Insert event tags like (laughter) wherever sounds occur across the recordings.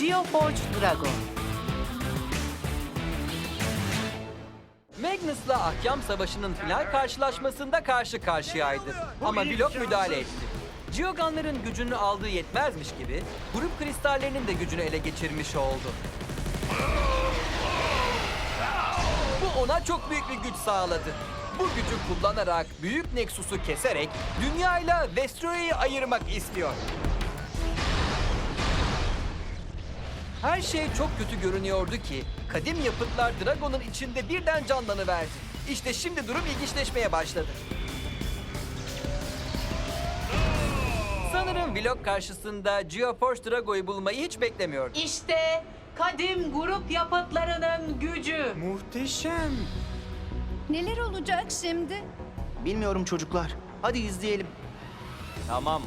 Geoforge Drago. Magnus'la Ahkam Savaşı'nın final karşılaşmasında karşı karşıyaydı. Ama Vlog müdahale etti. Geoganların gücünü aldığı yetmezmiş gibi grup kristallerinin de gücünü ele geçirmiş oldu. Bu ona çok büyük bir güç sağladı. Bu gücü kullanarak büyük Nexus'u keserek dünyayla Vestroya'yı ayırmak istiyor. Her şey çok kötü görünüyordu ki kadim yapıtlar Dragon'un içinde birden canlanıverdi. İşte şimdi durum ilginçleşmeye başladı. Sanırım vlog karşısında Geoforce Drago'yu bulmayı hiç beklemiyordu. İşte kadim grup yapıtlarının gücü. Muhteşem. Neler olacak şimdi? Bilmiyorum çocuklar. Hadi izleyelim. Tamam.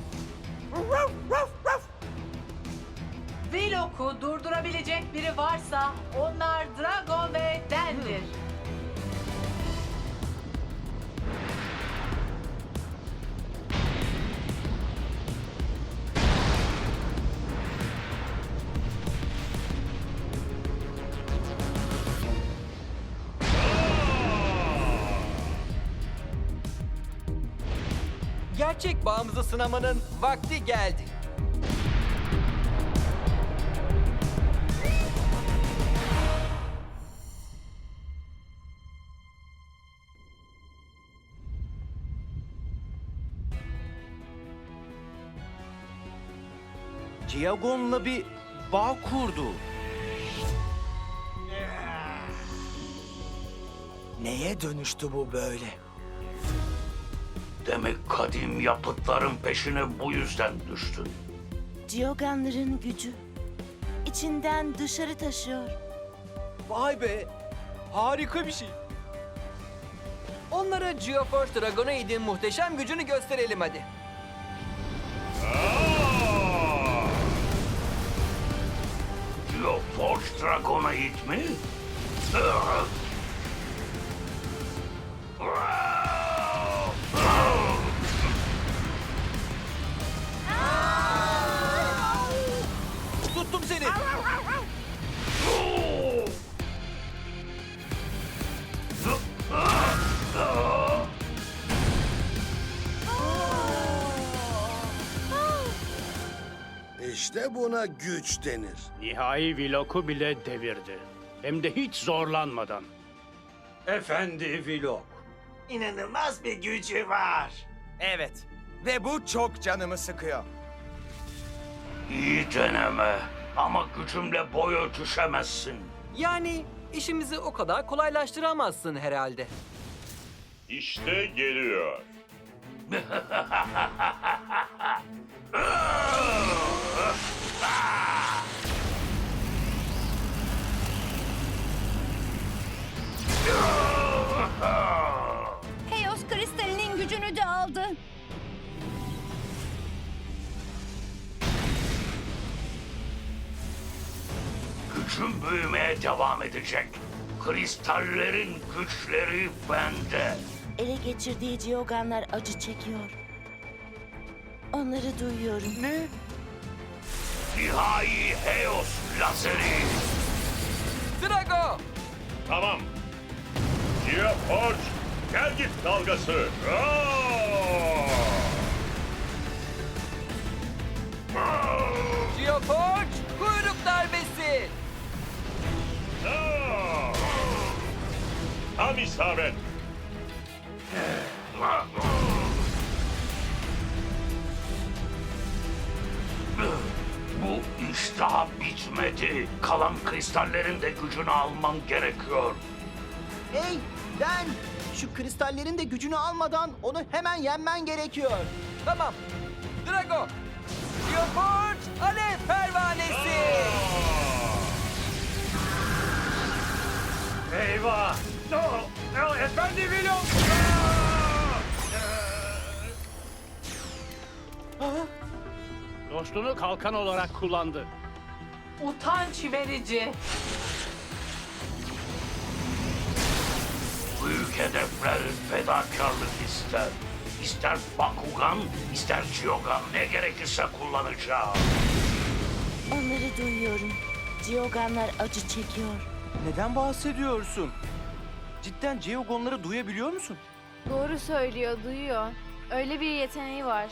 Vlog'u durdurabilecek biri varsa onlar Drago ve Den'dir. Gerçek bağımızı sınamanın vakti geldi. Diagon'la bir bağ kurdu. Neye dönüştü bu böyle? Demek kadim yapıtların peşine bu yüzden düştün. Geoganların gücü. içinden dışarı taşıyor. Vay be. Harika bir şey. Onlara Geoforce Dragonoid'in muhteşem gücünü gösterelim hadi. Geoforge Dragonoid mi? İşte buna güç denir. Nihai Vilok'u bile devirdi. Hem de hiç zorlanmadan. Efendi Vlog. İnanılmaz bir gücü var. Evet. Ve bu çok canımı sıkıyor. İyi deneme. Ama gücümle boy ölçüşemezsin. Yani işimizi o kadar kolaylaştıramazsın herhalde. İşte geliyor. (laughs) Gücüm büyümeye devam edecek. Kristallerin güçleri bende. Ele geçirdiği Geoganlar acı çekiyor. Onları duyuyorum. Ne? Nihai Heos lazeri. Drago! Tamam. Geoforge, gel git dalgası. Aa! Geoforge kuyruk darbesi! Tam isabet. Bu iş daha bitmedi. Kalan kristallerin de gücünü alman gerekiyor. Hey Den! Şu kristallerin de gücünü almadan onu hemen yenmen gerekiyor. Tamam. Drago! Geoforge alev pervanesi! Eyvah! No! No! Efendi Vlog! Dostunu kalkan olarak kullandı. Utanç verici. Büyük hedefler fedakarlık ister. İster Bakugan, ister Geogan ne gerekirse kullanacağım. Onları duyuyorum. Geoganlar acı çekiyor. Neden bahsediyorsun? Cidden Geogonları duyabiliyor musun? Doğru söylüyor, duyuyor. Öyle bir yeteneği var.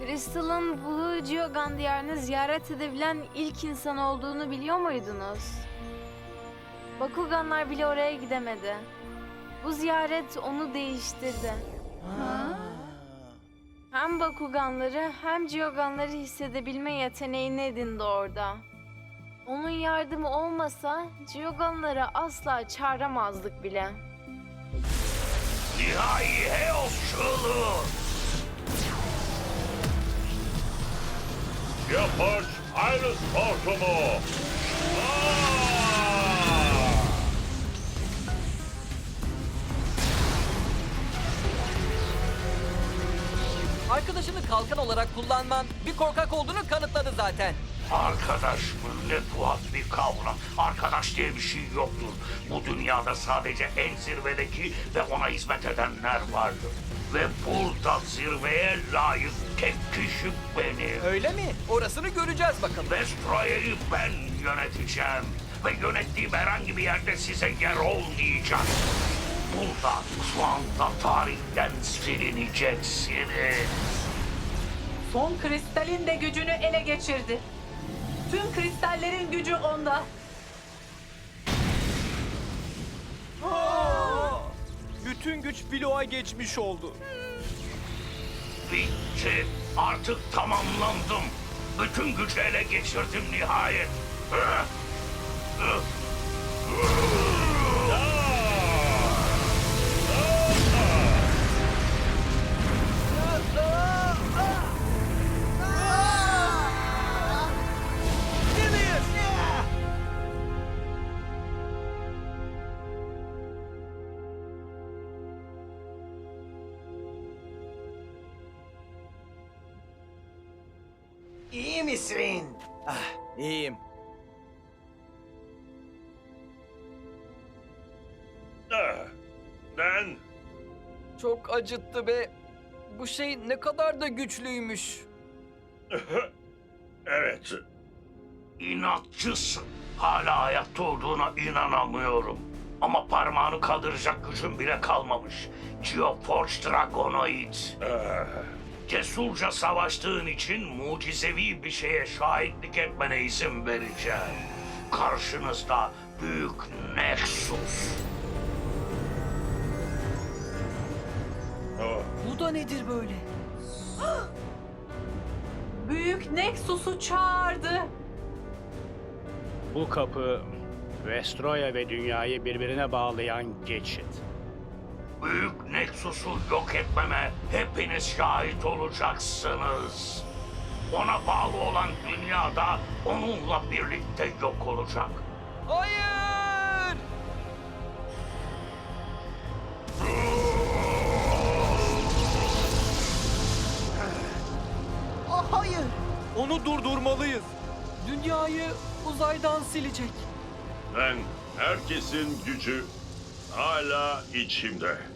Crystal'ın Blue Geogan diyarını ziyaret edebilen ilk insan olduğunu biliyor muydunuz? Bakuganlar bile oraya gidemedi. Bu ziyaret onu değiştirdi. Hem Bakuganları hem Geoganları hissedebilme yeteneğini edindi orada. Onun yardımı olmasa Geoganları asla çağıramazdık bile. Nihai Heos. Geoforge Iris hortumu. Aa! Arkadaşını kalkan olarak kullanman bir korkak olduğunu kanıtladı zaten. Arkadaş? Ne tuhaf bir kavram. Arkadaş diye bir şey yoktur. Bu dünyada sadece en zirvedeki ve ona hizmet edenler vardır. Ve burada zirveye layık tek kişi benim. Öyle mi? Orasını göreceğiz bakalım. Vestroya'yı ben yöneteceğim. Ve yönettiğim herhangi bir yerde size yer olmayacak. Burada şu anda tarihten silineceksiniz. Son kristalin de gücünü ele geçirdi. Tüm kristallerin gücü onda. Bütün güç Vilo'a geçmiş oldu. Bitti. Artık tamamlandım. Bütün gücü ele geçirdim nihayet. Misin? İyiyim. Ah, Ben Çok acıttı be. Bu şey ne kadar da güçlüymüş. (laughs) evet. İnatçısın. Hala hayatta olduğuna inanamıyorum. Ama parmağını kaldıracak gücün bile kalmamış. Geoforge Dragonoid. Ah, Cesurca savaştığın için mucizevi bir şeye şahitlik etmene izin vereceğim. Karşınızda Büyük Nexus. Bu da nedir böyle? (gasps) Büyük Nexus'u çağırdı. Bu kapı Vestroya ve dünyayı birbirine bağlayan geçit. Büyük Nexus'u yok etmeme hepiniz şahit olacaksınız. Ona bağlı olan dünya da onunla birlikte yok olacak. Hayır! Ah hayır. Onu durdurmalıyız. Dünyayı uzaydan silecek. Ben herkesin gücü hala içimde.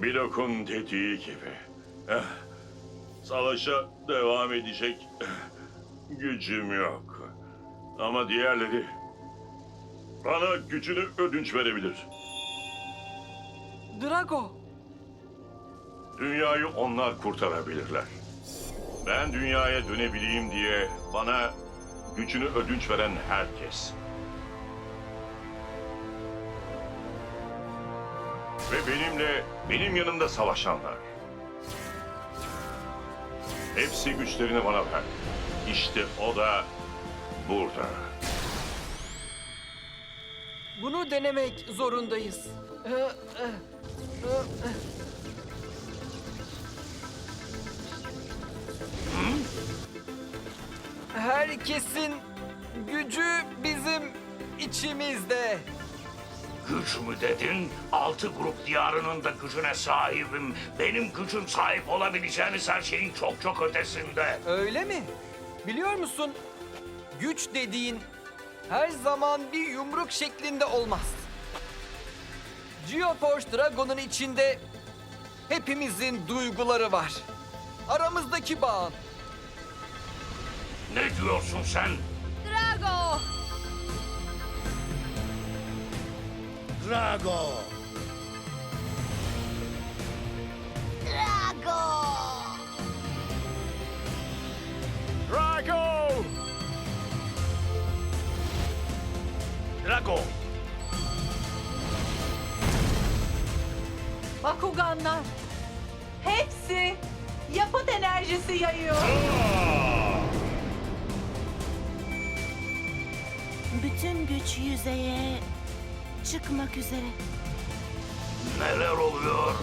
Ha? Milok'un dediği gibi. Eh, Savaşa devam edecek gücüm yok. Ama diğerleri bana gücünü ödünç verebilir. Drago. Dünyayı onlar kurtarabilirler. Ben dünyaya dönebileyim diye bana gücünü ödünç veren herkes. Ve benimle, benim yanımda savaşanlar. Hepsi güçlerini bana ver. İşte o da burada. Bunu denemek zorundayız. Herkesin gücü bizim içimizde. Güç mü dedin? Altı grup diyarının da gücüne sahibim. Benim gücüm sahip olabileceğiniz her şeyin çok çok ötesinde. Öyle mi? Biliyor musun? Güç dediğin her zaman bir yumruk şeklinde olmaz. Geoforce Dragon'un içinde Hepimizin duyguları var. Aramızdaki bağın. Ne diyorsun sen? Drago! Drago. Drago. Bakuganlar. Hepsi yapıt enerjisi yayıyor. Bütün güç yüzeye çıkmak üzere. Neler oluyor?